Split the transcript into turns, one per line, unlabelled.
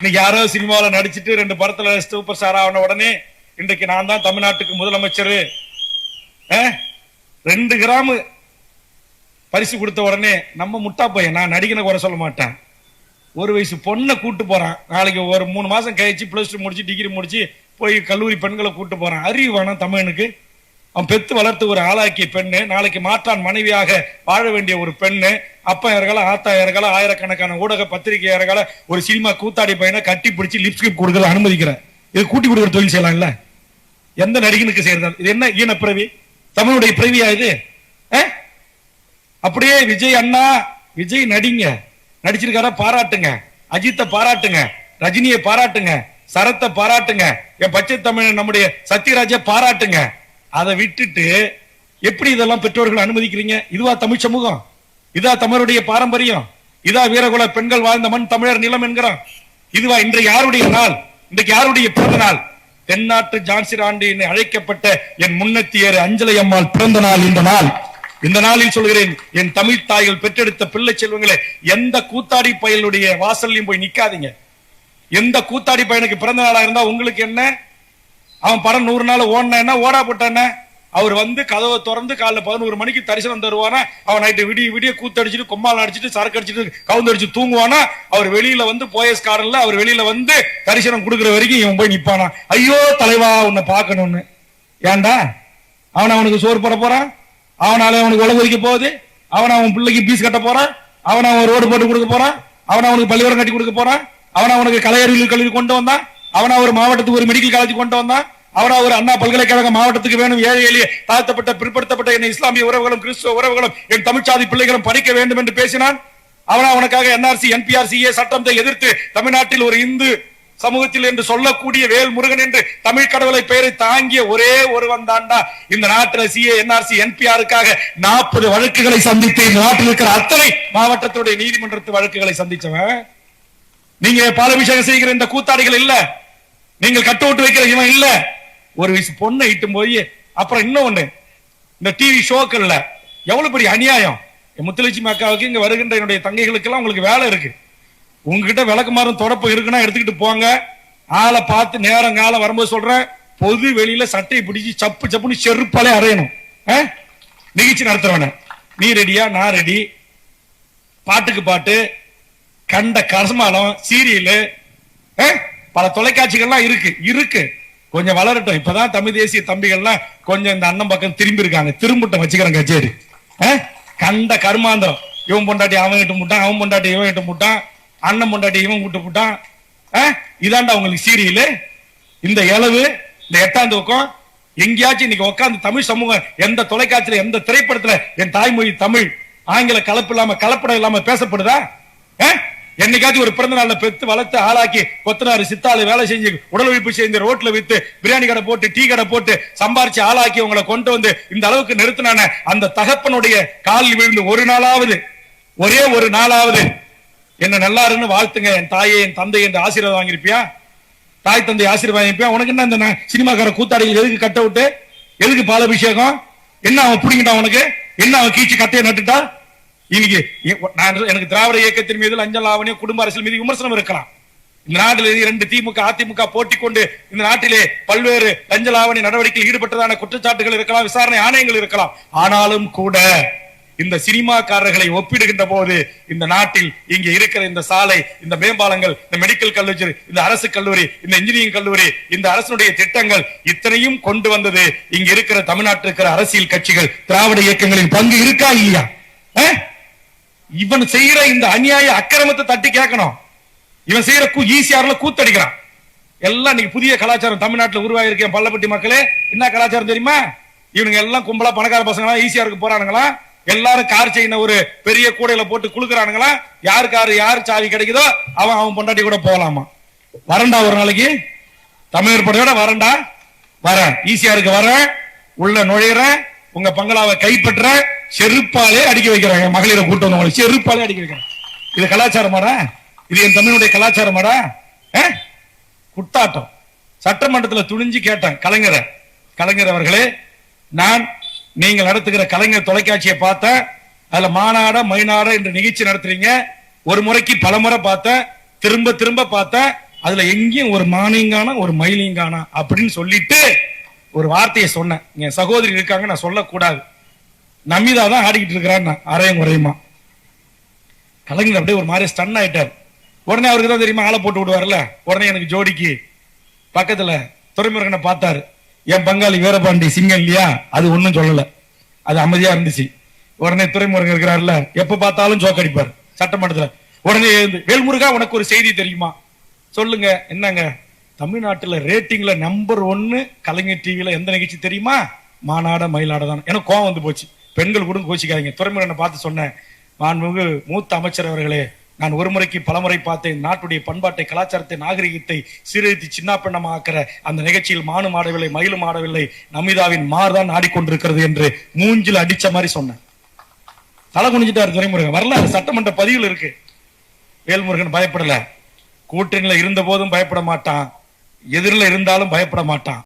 இன்னைக்கு யாரோ சினிமாவில் நடிச்சிட்டு ரெண்டு படத்துல சூப்பர் ஸ்டார் ஆன உடனே இன்றைக்கு நான் தான் தமிழ்நாட்டுக்கு முதலமைச்சர். ரெண்டு கிராம் பரிசு கொடுத்த உடனே நம்ம முட்டா பையன் நான் நடிக்கணும் குறை சொல்ல மாட்டேன். ஒரு வயசு பொண்ணை கூட்டு போறான். நாளைக்கு ஒரு மூணு மாசம் கழிச்சு பிளஸ் டூ முடிச்சு டிகிரி முடிச்சு போய் கல்லூரி பெண்களை கூட்டு போறான். அறிவு வேணாம் தமிழனுக்கு. அவன் பெத்து வளர்த்து ஒரு ஆளாக்கிய பெண்ணு நாளைக்கு மாற்றான் மனைவியாக வாழ வேண்டிய ஒரு பெண்ணு. அப்பா இறகல ஆயிரக்கணக்கான ஊடக பத்திரிகையாளர்களை ஒரு சினிமா கூத்தாடி பையனை கட்டி பிடிச்சி லிப்ஸ்கிரிப் கொடுக்கறது அனுமதிக்கிறேன். இது கூட்டி கொடுக்குற தொழில் செய்யலாம்ல? எந்த நடிகனுக்கு செய்யறது? இது என்ன ஈன பிறவி? தமிழுடைய பிறவியா இது? அப்படியே விஜய் அண்ணா விஜய் நடிங்க. நடிச்சிருக்காரா பாராட்டுங்க. அஜித்தை பாராட்டுங்க. ரஜினியை பாராட்டுங்க. சரத்தை பாராட்டுங்க. என் பச்சை தமிழ் நம்முடைய சத்யராஜை பாராட்டுங்க. அதை விட்டுட்டு எப்படி இதெல்லாம் பெற்றோர்கள் அனுமதிக்கிறீங்க? இதுவா தமிழ் சமூகம்? இதா தமிழருடைய பாரம்பரியம். இதா வீரகுல பெண்கள் வாழ்ந்த மண் தமிழர் நிலம் என்கிறான். இதுவா இன்று யாருடைய நாள்? இன்றைக்கு யாருடைய பிறந்த நாள்? தென்னாட்டு ஜான்சி ராண்டி அழைக்கப்பட்ட என் முன்னத்தியர் அஞ்சலை அம்மாள் பிறந்த நாள் இந்த நாள். இந்த நாளில் சொல்கிறேன் என் தமிழ் தாய்கள் பெற்றெடுத்த பிள்ளை செல்வங்களே எந்த கூத்தாடி பயலுடைய வாசல்லையும் போய் நிக்காதீங்க. எந்த கூத்தாடி பையனுக்கு பிறந்த நாளா இருந்தா உங்களுக்கு என்ன? அவன் படம் நூறு நாள் ஓடினா ஓடா போட்டான அவர் வந்து கதவை திறந்து காலைல பதினோரு மணிக்கு தரிசனம் தருவானா? அவன் நைட்டு விடிய விடிய கூத்தடிச்சிட்டு கொம்மால் அடிச்சிட்டு சரக்கு அடிச்சிட்டு கவுந்தடிச்சு தூங்குவானா? அவர் வெளியில வந்து போயஸ் காரன்ல அவர் வெளியில வந்து தரிசனம் கொடுக்குற வரைக்கும் இவன் போய் நிப்பானா? ஐயோ தலைவா உன்னை பார்க்கணும்னு. ஏன்டா? அவன் அவனுக்கு சோறு போட போறான்? அவனால அவனுக்கு உழவு போகுது? அவன் அவன் பிள்ளைக்கு பீஸ் கட்ட போறான் அவன் அவன் ரோடு போட்டு கொடுக்க போறான் அவன் அவனுக்கு பள்ளிக்கூடம் கட்டி கொடுக்க போறான் அவன் அவனுக்கு கலை அறிவியல் கல்லூரி கொண்டு வந்தான்? அவன் ஒரு மாவட்டத்துக்கு ஒரு மெடிக்கல் காலேஜ் கொண்டு வந்தான்? அவனா ஒரு அண்ணா பல்கலைக்கழக மாவட்டத்துக்கு வேணும். ஏழை எளிய தாழ்த்தப்பட்ட பிற்படுத்தப்பட்ட என் இஸ்லாமிய உறவுகளும் கிறிஸ்துவ உறவுகளும் என் தமிழ்ச்சாதி பிள்ளைகளும் படிக்க வேண்டும் என்று பேசினான். அவனா அவனுக்காக என்ஆர்சி என்பிஆர்சிஏ சட்டத்தை எதிர்த்து தமிழ்நாட்டில் ஒரு இந்து சமூகத்தில் என்று சொல்லக்கூடிய வேல் முருகன் என்று தமிழ் கடவுளை பெயரை தாங்கிய ஒரே ஒருவன் தாண்டா இந்த நாட்டில் சிஏ என்ஆர்சி என்பிஆருக்காக நாற்பது வழக்குகளை சந்தித்து இந்த நாட்டில் இருக்கிற அத்தனை மாவட்டத்துடைய நீதிமன்றத்து வழக்குகளை சந்திச்சவன் நீங்க பாலபிஷேகம் செய்கிற இந்த கூத்தாடிகள் இல்ல. நீங்கள் கட்டு விட்டு வைக்கிற இவன் இல்ல. ஒரு வயசு பொண்ணை இட்டும் போய் அப்புறம் இன்னும் ஒண்ணு. இந்த டிவி ஷோக்கள்ல எவ்வளவு பெரிய அநியாயம்? முத்துலட்சுமி அக்காவுக்கு இங்க வருகின்ற என்னுடைய தங்கைகளுக்கெல்லாம் உங்களுக்கு வேலை இருக்கு. உங்ககிட்ட விளக்கு மாறும் தொடப்பு இருக்குன்னா எடுத்துக்கிட்டு போங்க. ஆளை பார்த்து நேரம் காலம் வரும்போது சொல்றேன் பொது வெளியில சட்டையை பிடிச்சி சப்பு சப்புன்னு செருப்பாலே அறையணும். ஆ? நிகழ்ச்சி நடத்துறவன. நீ ரெடியா? நான் ரெடி. பாட்டுக்கு பாட்டு. கண்ட கரசமானம் சீரியலு. பல தொலைக்காட்சிகள்லாம் இருக்கு. இருக்கு. கொஞ்சம் வளரட்டும். இப்பதான் தமிழ் தேசிய தம்பிகள்லாம் கொஞ்சம் இந்த அண்ணன் பக்கம் திரும்பி இருக்காங்க திரும்பட்டும் வச்சுக்கிறேன் கச்சேரி. கண்ட கருமாந்தம் இவன் பொண்டாட்டி அவன் கிட்ட முட்டான் அவன் பொண்டாட்டி இவன் கிட்ட முட்டான் அண்ணன் பொண்டாட்டி இவன் கூட்டு முட்டான். இதாண்டா உங்களுக்கு சீரியலு? இந்த இளவு இந்த எட்டாம் தூக்கம் எங்கேயாச்சும் இன்னைக்கு உட்காந்து தமிழ் சமூகம் எந்த தொலைக்காட்சியில எந்த திரைப்படத்துல என் தாய்மொழி தமிழ் ஆங்கில கலப்பு இல்லாம கலப்படம் இல்லாம பேசப்படுதா? என்னைக்காச்சும் ஒரு பிறந்த நாள்ல பெத்து வளர்த்து ஆளாக்கி கொத்தனாரு சித்தாளு வேலை செஞ்சு உடல் உழைப்பு செஞ்சு ரோட்ல வித்து பிரியாணி கடை போட்டு டீ கடை போட்டு சம்பாரிச்சு ஆளாக்கி உங்களை கொண்டு வந்து இந்த அளவுக்கு நிறுத்தினான அந்த தகப்பனுடைய காலில் விழுந்து ஒரு நாளாவது ஒரே ஒரு நாளாவது என்ன நல்லா இருன்னு வாழ்த்துங்க. என் தாயை என் தந்தை என்று ஆசீர்வாதம் வாங்கியிருப்பியா? தாய் தந்தை ஆசீர்வாதம் வாங்கியிருப்பியா? உனக்கு என்ன இந்த சினிமாக்கார கூத்தாடிகள் எதுக்கு கட்ட விட்டு? எதுக்கு பாலபிஷேகம்? என்ன அவன் பிடிங்கிட்டான் உனக்கு? என்ன அவன் கீச்சு கட்டையை நட்டுட்டா இன்னைக்கு நான் எனக்கு திராவிட இயக்கத்தின் மீது லஞ்ச லாவணிய குடும்ப அரசியல் மீது விமர்சனம் இருக்கலாம். இந்த நாட்டில் இரண்டு திமுக அதிமுக போட்டி கொண்டு இந்த நாட்டிலே பல்வேறு லஞ்ச லாவணி நடவடிக்கையில் ஈடுபட்டதான குற்றச்சாட்டுகள் இருக்கலாம் விசாரணை ஆணையங்கள் இருக்கலாம். ஆனாலும் கூட இந்த சினிமாக்காரர்களை ஒப்பிடுகின்ற போது இந்த நாட்டில் இங்க இருக்கிற இந்த சாலை இந்த மேம்பாலங்கள் இந்த மெடிக்கல் கல்லூரி இந்த அரசு கல்லூரி இந்த இன்ஜினியரிங் கல்லூரி இந்த அரசனுடைய திட்டங்கள் இத்தனையும் கொண்டு வந்தது இங்க இருக்கிற தமிழ்நாட்டில் இருக்கிற அரசியல் கட்சிகள் திராவிட இயக்கங்களின் பங்கு இருக்கா இல்லையா? ஆஹ் இவன் செய்யற இந்த அநியாய அக்கிரமத்தை தட்டி கேட்கணும். இவன் செய்யற கூ ஈசிஆர்ல கூத்தடிக்கிறான். எல்லாம் நீங்க புதிய கலாச்சாரம் தமிழ்நாட்டுல உருவாகிருக்கேன் பள்ளப்பட்டி மக்களே. என்ன கலாச்சாரம் தெரியுமா? இவனுங்க எல்லாம் கும்பலா பணக்கார பசங்களா ஈசிஆருக்கு போறானுங்களா? எல்லாரும் கார் செயின ஒரு பெரிய கூடையில போட்டு குளுக்குறானுங்களா யார் கார் யார் சாவி கிடைக்குதோ அவன் அவன் பொண்டாட்டி கூட போகலாமா? வரண்டா ஒரு நாளைக்கு. தமிழர் படையோட வரண்டா வரேன். ஈசிஆருக்கு வரேன். உள்ள நுழையிறேன். உங்க பங்களாவை கைப்பற்ற செருப்பாலே அடிக்க வைக்கிறாங்க மகளிரை கூட்டம் வந்தவங்களை செருப்பாலே அடிக்க வைக்கிறாங்க. இது கலாச்சாரமாடா இது என் தமிழுடைய கலாச்சாரமாடா அஹ்? குட்டாட்டம். சட்டமன்றத்தில் துணிஞ்சு கேட்டேன் கலைஞரை. கலைஞர் அவர்களே நான் நீங்கள் நடத்துகிற கலைஞர் தொலைக்காட்சியை பார்த்தேன். அதுல மாநாட மைநாட என்று நிகழ்ச்சி நடத்துறீங்க. ஒரு முறைக்கு பல முறை பார்த்தேன். திரும்ப திரும்ப பார்த்தேன். அதுல எங்கேயும் ஒரு மானியங்கானா ஒரு மயிலிங்கானா அப்படின்னு சொல்லிட்டு ஒரு வார்த்தையை சொன்னேன். என் சகோதரி இருக்காங்க நான் சொல்லக்கூடாது. நமிதா தான் ஆடிக்கிட்டு இருக்கிறான் அரையும் குறையுமா? கலைஞர் அப்படியே ஒரு மாதிரி ஸ்டன் ஆயிட்டார். உடனே அவருக்கு தான் தெரியுமா ஆளை போட்டு விடுவார்ல? உடனே எனக்கு ஜோடிக்கு பக்கத்துல துறைமுருகனை பார்த்தாரு. என் பங்காளி வீரபாண்டி சிங்கம் இல்லையா? அது ஒன்றும் சொல்லல. அது அமைதியா இருந்துச்சு. உடனே துறைமுருகன் இருக்கிறாருல எப்ப பார்த்தாலும் ஜோக்கடிப்பார் சட்டமன்றத்தில். உடனே எழுந்து வேல்முருகா உனக்கு ஒரு செய்தி தெரியுமா? சொல்லுங்க என்னங்க? தமிழ்நாட்டுல ரேட்டிங்ல நம்பர் ஒன்னு கலைஞர் டிவியில எந்த நிகழ்ச்சி தெரியுமா? மாநாட மயிலாட தான் எனக்கு கோவம் வந்து போச்சு. பெண்கள் கூட கோச்சிக்காதீங்க துறைமுகனை பார்த்து சொன்னேன். மாண்புமிகு மூத்த அமைச்சர் அவர்களே நான் ஒரு முறைக்கு பலமுறை பார்த்தேன். நாட்டுடைய பண்பாட்டை கலாச்சாரத்தை நாகரிகத்தை சீரழித்து சின்னாப்பின்னமாக்கிற அந்த நிகழ்ச்சியில் மானும் ஆடவில்லை மயிலும் ஆடவில்லை. நமிதாவின் மார்தான் ஆடிக்கொண்டிருக்கிறது என்று மூஞ்சில் அடிச்ச மாதிரி சொன்னேன். தலை குனிஞ்சிட்டார் துறைமுருகன் வரலாறு சட்டமன்ற பதிவில் இருக்கு. வேல்முருகன் பயப்படல. கூட்டணியில இருந்த போதும் பயப்பட மாட்டான். எதிரில் இருந்தாலும் பயப்பட மாட்டான்.